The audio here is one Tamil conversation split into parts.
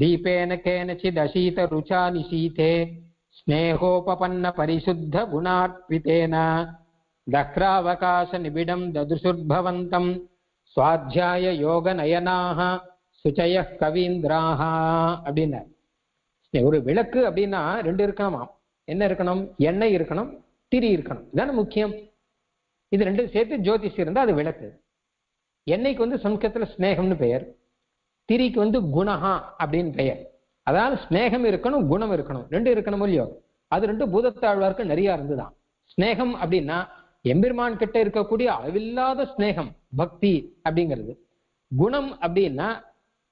दीपेन केनचिदशीत रुचा निशीते स्नेहोपपन्न परिशुद्ध गुणार्पितेन दह्रावकाशनिबिडं ददृशुर्भवन्तं சுவாத்தியாய யோக நயனாக சுச்சய கவீந்திராக அப்படின்னார் ஒரு விளக்கு அப்படின்னா ரெண்டு இருக்கணுமா என்ன இருக்கணும் எண்ணெய் இருக்கணும் திரி இருக்கணும் இதானே முக்கியம் இது ரெண்டும் சேர்த்து ஜோதிஷ் இருந்தா அது விளக்கு எண்ணெய்க்கு வந்து சம்ஸ்கிருதத்துல ஸ்னேகம்னு பெயர் திரிக்கு வந்து குணஹா அப்படின்னு பெயர். அதாவது ஸ்னேகம் இருக்கணும் குணம் இருக்கணும். ரெண்டு இருக்கணும் இல்லையோ? அது ரெண்டு பூதத்தாழ்வார்க்கு நிறைய இருந்துதான். ஸ்னேகம் அப்படின்னா எம்பெருமான் கிட்ட இருக்கக்கூடிய அளவில்லாத ஸ்னேகம் பக்தி அப்படிங்கிறது. குணம் அப்படின்னா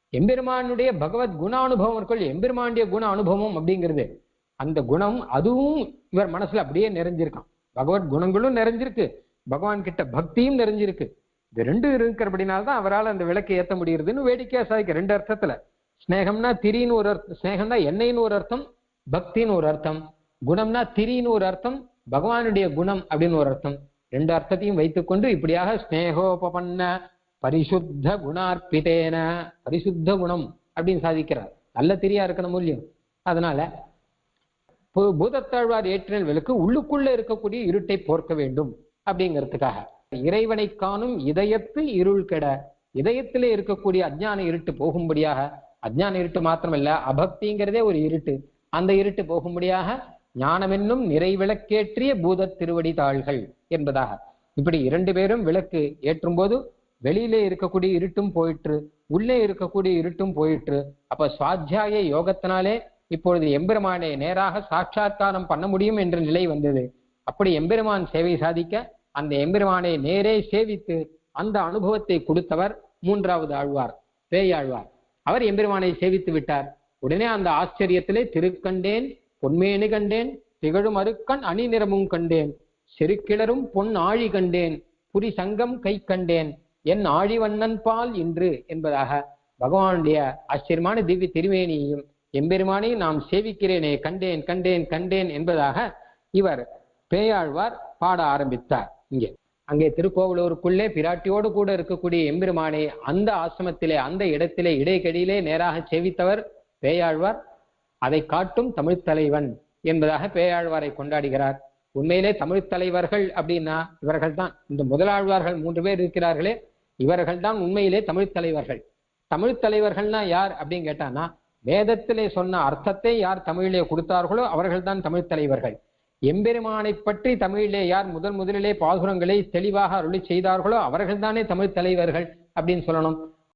எம்பெருமானுடைய பகவத் குண அனுபவம் இருக்குள்ள எம்பெருமானுடைய குண அனுபவம் அப்படிங்கிறது. அந்த குணம் அதுவும் இவர் மனசுல அப்படியே நிறைஞ்சிருக்கான். பகவத் குணங்களும் நிறைஞ்சிருக்கு. பகவான் கிட்ட பக்தியும் நிறைஞ்சிருக்கு. இது ரெண்டு இருக்கிறபடினால்தான் அவரால் அந்த விளக்கை ஏத்த முடியுதுன்னு வேடிக்கையா சாதிக்க ரெண்டு அர்த்தத்துல. ஸ்னேகம்னா திரின்னு ஒரு அர்த்தம் ஸ்னேகம்னா எண்ணெய்னு ஒரு அர்த்தம் பக்தின்னு ஒரு அர்த்தம். குணம்னா திரின்னு ஒரு அர்த்தம் பகவானுடைய குணம் அப்படின்னு ஒரு அர்த்தம். ரெண்டு அர்த்தத்தையும் வைத்துக்கொண்டு இப்படியாக ஸ்னேகோபபன்ன பரிசுத்த குணார்ப்பிதேன பரிசுத்த குணம் அப்படின்னு சாதிக்கிறார். நல்ல திரியா இருக்கணும் மூலியம். அதனால பூதத்தாழ்வார் ஏற்றினல் விளக்கு உள்ளுக்குள்ள இருக்கக்கூடிய இருட்டை போர்க்க வேண்டும் அப்படிங்கிறதுக்காக. இறைவனை காணும் இதயத்து இருள் கெட. இதயத்திலே இருக்கக்கூடிய அஜ்ஞான இருட்டு போகும்படியாக அஜ்ஞான இருட்டு மாத்திரமல்ல அபக்திங்கிறதே ஒரு இருட்டு. அந்த இருட்டு போகும்படியாக ஞானமென்னும் நிறைவிளக்கேற்றிய பூதத் திருவடி தாள்கள் என்பதாக. இப்படி இரண்டு பேரும் விளக்கு ஏற்றும் போது வெளியிலே இருக்கக்கூடிய இருட்டும் போயிற்று உள்ளே இருக்கக்கூடிய இருட்டும் போயிற்று. அப்ப சுவாத்தியாய யோகத்தினாலே இப்பொழுது எம்பெருமானை நேராக சாட்சாத்காரம் பண்ண முடியும் என்ற நிலை வந்தது. அப்படி எம்பெருமான் சேவை சாதிக்க அந்த எம்பெருமானை நேரே சேவித்து அந்த அனுபவத்தை கொடுத்தவர் மூன்றாவது ஆழ்வார் பேயாழ்வார் அவர் எம்பெருமானை சேவித்து விட்டார். உடனே அந்த ஆச்சரியத்திலே திருக்கண்டேன் பொன்மேனு கண்டேன் திகழும் அருக்கண் அணி நிறமும் கண்டேன் செருக்கிளரும் பொன் ஆழி கண்டேன் புரி சங்கம் கை கண்டேன் என் ஆழிவண்ணன் பால் இன்று என்பதாக பகவானுடைய ஆச்சரியமான திவ்ய திருமேனியையும் எம்பெருமானை நாம் சேவிக்கிறேனே கண்டேன் கண்டேன் கண்டேன் என்பதாக இவர் பேயாழ்வார் பாட ஆரம்பித்தார். இங்கே. அங்கே திருக்கோவிலூருக்குள்ளே பிராட்டியோடு கூட இருக்கக்கூடிய எம்பெருமானை அந்த ஆசிரமத்திலே அந்த இடத்திலே இடைக்கடியிலே நேராக சேவித்தவர் பேயாழ்வார். அதை காட்டும் தமிழ்த் தலைவன் என்பதாக பேயாழ்வாரை கொண்டாடுகிறார். உண்மையிலே தமிழ்த் தலைவர்கள் அப்படின்னா இவர்கள் தான் இந்த முதலாழ்வார்கள் மூன்று பேர் இருக்கிறார்களே இவர்கள் தான் உண்மையிலே தமிழ்த் தலைவர்கள். தமிழ்த் தலைவர்கள்னா யார் அப்படின்னு கேட்டானா வேதத்திலே சொன்ன அர்த்தத்தை யார் தமிழிலே கொடுத்தார்களோ அவர்கள் தான் தமிழ்த் தலைவர்கள். எம்பெருமானை பற்றி தமிழிலே யார் முதன் முதலிலே பாசுரங்களை தெளிவாக அருளி செய்தார்களோ அவர்கள்தானே தமிழ் தலைவர்கள் அப்படின்னு சொல்லணும்.